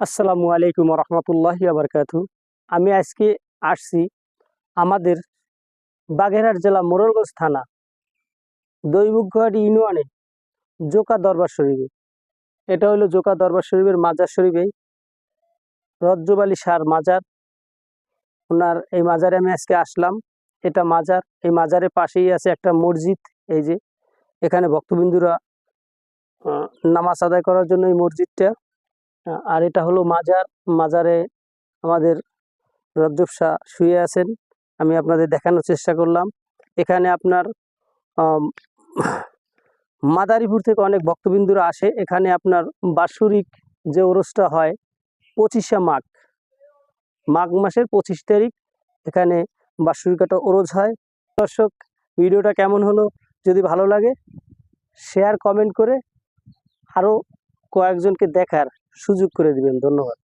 আসসালামু আলাইকুম রহমতুল্লাহ আবরকাতু আমি আজকে আসছি আমাদের বাগেরহাট জেলা মোরলগঞ্জ থানা দৈবুঘাট ইউনিয়নে জোকা দরবার শরীফে। এটা হলো জোকা দরবার শরীফের মাজার শরীফে রজ্জবালি সার মাজার। ওনার এই মাজারে আমি আজকে আসলাম। এটা মাজার, এই মাজারের পাশেই আছে একটা মসজিদ, এই যে এখানে ভক্তবিন্দুরা নামাজ আদায় করার জন্য এই মসজিদটা। আর এটা হলো মাজার। মাজারে আমাদের রজ্জব শাহ শুয়ে আছেন। আমি আপনাদের দেখানোর চেষ্টা করলাম। এখানে আপনার মাদারীপুর থেকে অনেক ভক্তবিন্দুরা আসে। এখানে আপনার বাৎসরিক যে ওরসটা হয়, পঁচিশে মাঘ। মাঘ মাসের পঁচিশ তারিখ এখানে বাৎসরিক একটা ওরজ হয়। দর্শক, ভিডিওটা কেমন হলো? যদি ভালো লাগে শেয়ার কমেন্ট করে আরও কয়েকজনকে দেখার। সুযোগ করে দিবেন ধন্যবাদ।